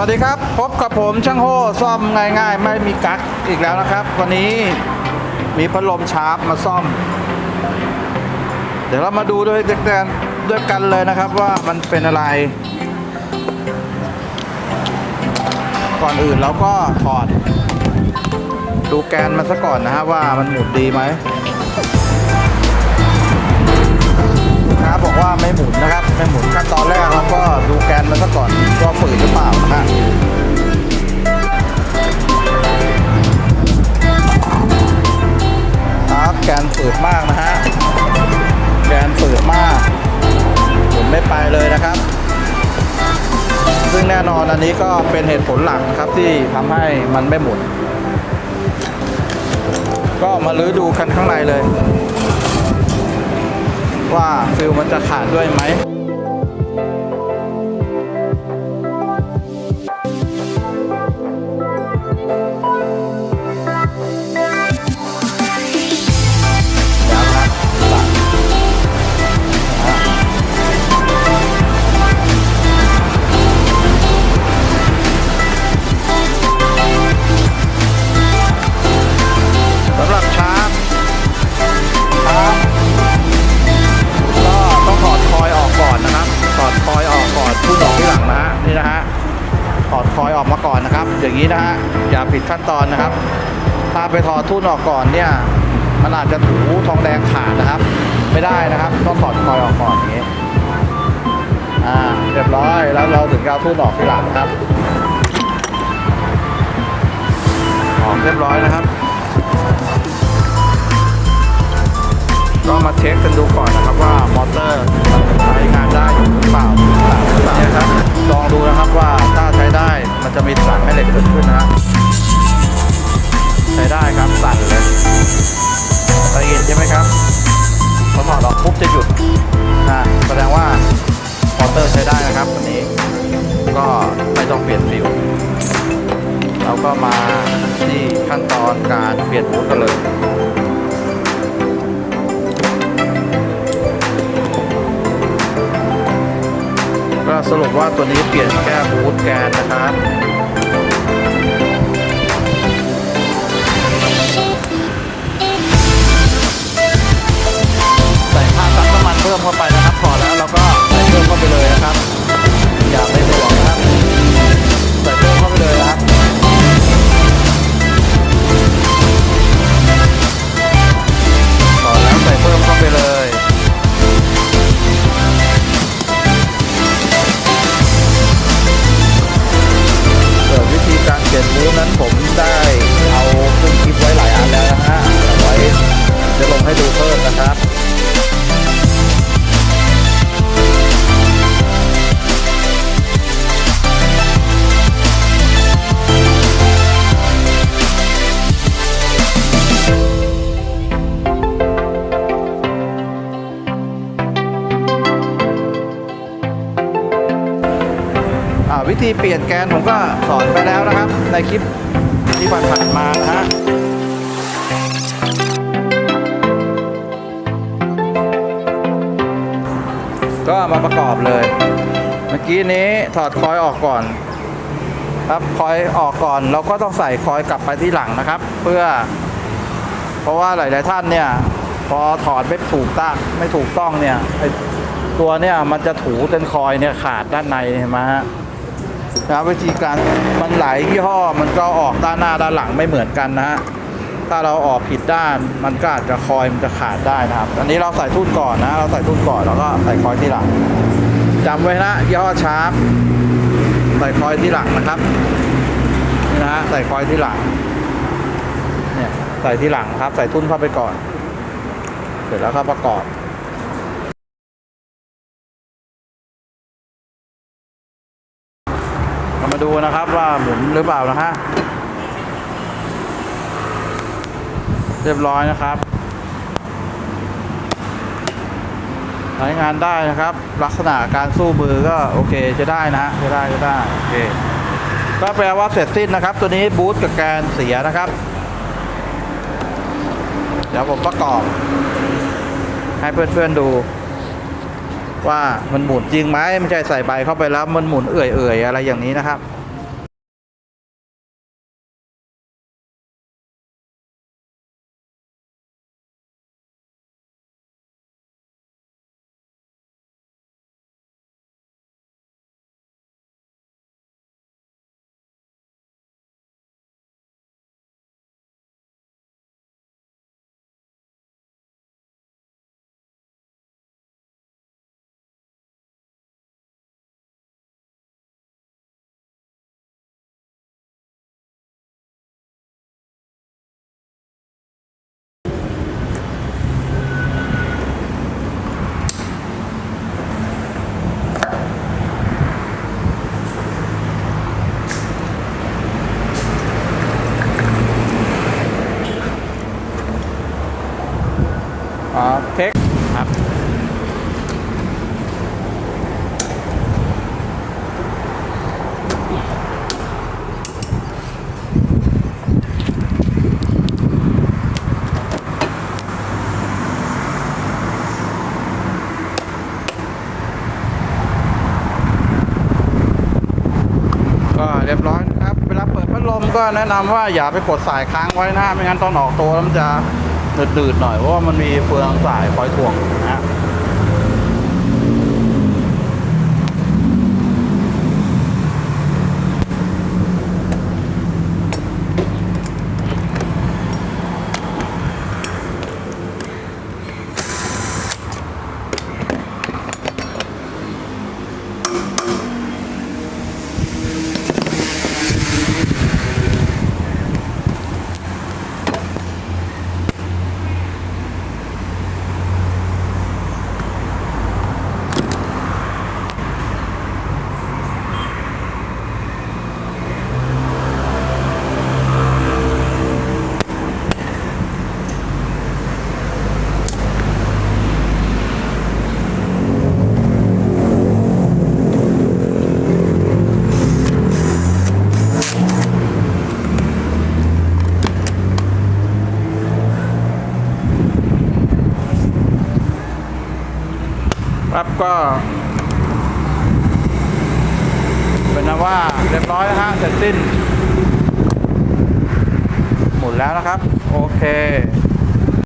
วัสดีครับ พบกับผมช่างโฮซ่อมง่ายๆ ไม่มีกั๊กอีกแล้วนะครับ วันนี้มีพัดลมชาร์ปมาซ่อม เดี๋ยวเรามาดูด้วยกันด้วยกันเลยนะครับว่ามันเป็นอะไร ก่อนอื่นเราก็ถอด ดูแกนมันซะก่อนนะฮะว่ามันหมุนดีไหมลูกค้าบอกว่าไม่หมุนนะครับ ไม่หมุนขั้นตอนแรกเราก็ นะครับ ซึ่งแน่นอนอันนี้ก็เป็นเหตุผลหลักนะครับที่ทำให้มันไม่หมุน ก็มาลื้อดูกันข้างในเลย ว่าฟิลมันจะขาดด้วยไหม อย่างนี้นะฮะอย่าผิดขั้นตอนนะครับ ถ้าไปถอดทุ่นออกก่อนเนี่ยมันอาจจะถูทองแดงขาดนะครับ ไม่ได้นะครับต้องถอดคอยออกก่อนอย่างนี้อ่าเรียบร้อยแล้วเราถึงจะเอาทุ่นออกทีหลังครับออกเรียบร้อยนะครับก็มาเช็คกันดูก่อนนะครับว่ามอเตอร์ใช้งานได้อยู่หรือเปล่าเนี่ยครับลองดูนะครับว่าถ้า ได้ มันจะมีสารแม่เหล็กเกิดขึ้นนะฮะใช้ได้ครับสั่นเลยได้ยินใช่ไหมครับพอถอดออกปุ๊บจะหยุดนะแสดงว่ามอเตอร์ใช้ได้นะครับวันนี้ ก็ไม่ต้องเปลี่ยนฟิวเราก็มาที่ขั้นตอนการเปลี่ยนบูทกันเลย สรุปว่าตัวนี้เปลี่ยนแก้บูทแกนนะครับ ธีเปลี่ยนแกนผมก็สอนไปแล้วนะครับ ในคลิปที่ผ่านๆมานะฮะก็มาประกอบเลย เมื่อกี้นี้ถอดคอยออกก่อน ครับคอยออกก่อนเราก็ต้องใส่คอยกลับไปที่หลังนะครับ เพื่อ เพราะว่าหลาย ๆ ท่านเนี่ย พอถอดไม่ถูกตั้งไม่ถูกต้องเนี่ยตัวเนี่ยมันจะถูจนคอยเนี่ยขาดด้านในเห็นไหมฮะ นะวิธีการมันหลายยี่ห้อมันก็ออกด้านหน้าด้านหลังไม่เหมือนกันนะฮะถ้าเราออกผิดด้านมันก็อาจจะคอยมันจะขาดได้นะครับ อันนี้เราใส่ทุ่นก่อนนะ เราใส่ทุ่นก่อนแล้วก็ใส่คอยที่หลังจำไว้นะยี่ห้อชาร์ปใส่คอยที่หลังนะครับนี่นะฮะใส่คอยที่หลังเนี่ยใส่ที่หลังครับ ใส่ทุ่นเข้าไปก่อน เสร็จแล้วก็ประกอบ มาดูนะครับว่าหมุนหรือเปล่านะฮะเรียบร้อยนะครับใช้งานได้นะครับ ลักษณะการสู้มือก็โอเคจะได้นะฮะจะได้จะได้โอเคก็แปลว่าเสร็จสิ้นนะครับ ตัวนี้บูทกับแกนเสียนะครับ เดี๋ยวผมประกอบ ให้เพื่อนๆดู ว่ามันหมุนจริงไหมไม่ใช่ใส่ใบเข้าไปแล้วมันหมุนเอื่อยๆอะไรอย่างนี้นะครับ ก็ เรียบร้อยนะครับ เวลาเปิดพัดลมก็แนะนำว่าอย่าไปกดสายค้างไว้นะไม่งั้นตอนออกตัวมันจะดืดๆหน่อยเพราะว่ามันมีเฟืองสายคอยถ่วงนะ ครับก็เป็นนะว่าเรียบร้อยนะฮะเสร็จสิ้น หมุนแล้วนะครับ โอเค